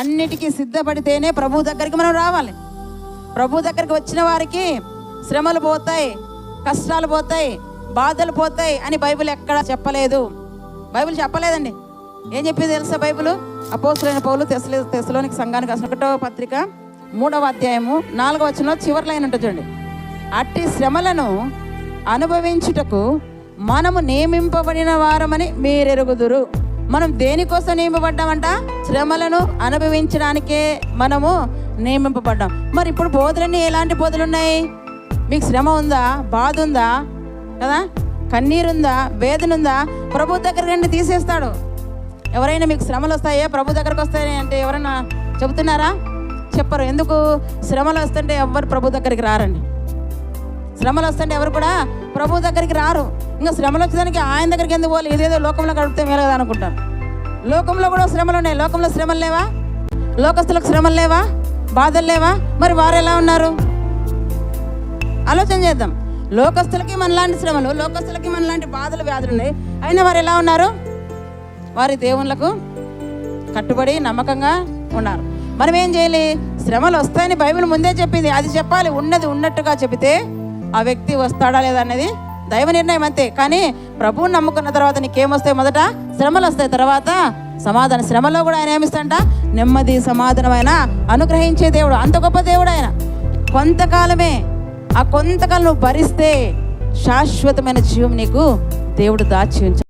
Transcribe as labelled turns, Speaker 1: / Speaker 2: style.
Speaker 1: అన్నిటికీ సిద్ధపడితేనే ప్రభు దగ్గరికి మనం రావాలి. ప్రభు దగ్గరికి వచ్చిన వారికి శ్రమలు పోతాయి కష్టాలు పోతాయి బాధలు పోతాయి అని బైబిల్ ఎక్కడా చెప్పలేదు. బైబిల్ చెప్పలేదండి. ఏం చెప్పింది తెలుసా బైబిల్? అపోసులైన పౌలు తెసలే తెసలోనికి సంఘానికి అసలు ఒకటో పత్రిక మూడవ అధ్యాయము నాలుగవ వచనంలో చివరి లైన్ ఉంటుంది చూడండి. అట్టి శ్రమలను అనుభవించుటకు మనము నియమింపబడిన వారమని మీరెరుగుదురు. మనం దేనికోసం నియమింపబడ్డామంట? శ్రమలను అనుభవించడానికే మనము నియమింపబడ్డాం. మరి ఇప్పుడు బోధలన్నీ ఎలాంటి బోధలు ఉన్నాయి మీకు శ్రమ ఉందా? బాధ ఉందా? కదా? కన్నీరుందా? వేదన ఉందా ప్రభు దగ్గర రండి తీసేస్తాడు. ఎవరైనా మీకు శ్రమలు వస్తాయా? ప్రభు దగ్గరకు వస్తాయి అంటే ఎవరైనా చెబుతున్నారా? చెప్పరు. ఎందుకు? శ్రమలు వస్తుంటే ఎవ్వరు ప్రభు దగ్గరికి రారండి. శ్రమలు వస్తుంటే ఎవరు కూడా ప్రభు దగ్గరికి రారు. ఇంకా శ్రమలు వచ్చేదానికి ఆయన దగ్గరికి ఎందుకు పోవాలి? ఇదేదో లోకంలో గడిపితే మేలు కదా అనుకుంటారు. లోకంలో కూడా శ్రమలు ఉన్నాయి. లోకంలో శ్రమలు లేవా? లోకస్తులకు శ్రమలు లేవా? బాధలు లేవా? మరి వారు ఎలా ఉన్నారు? ఆలోచన చేద్దాం. లోకస్తులకి మనలాంటి శ్రమలు లోకస్తులకి మనలాంటి బాధలు వ్యాధులు ఉన్నాయి. అయినా వారు ఎలా ఉన్నారు? వారి దేవుళ్ళకు కట్టుబడి నమ్మకంగా ఉన్నారు. మనం ఏం చేయాలి? శ్రమలు వస్తాయని బైబిల్ ముందే చెప్పింది. అది చెప్పాలి. ఉన్నది ఉన్నట్టుగా చెబితే ఆ వ్యక్తి వస్తాడా లేదా అనేది దైవ నిర్ణయం అంతే. కానీ ప్రభువుని నమ్ముకున్న తర్వాత నీకేమొస్తాయి మొదట? శ్రమలు వస్తాయి. తర్వాత సమాధానం శ్రమలో కూడా ఆయన ఏమిస్తాంట నెమ్మది సమాధానమైన అనుగ్రహించే దేవుడు అంత గొప్ప దేవుడు ఆయన. కొంతకాలమే ఆ కొంతకాలం నువ్వు భరిస్తే శాశ్వతమైన జీవం నీకు దేవుడు దాచి ఉంచాడు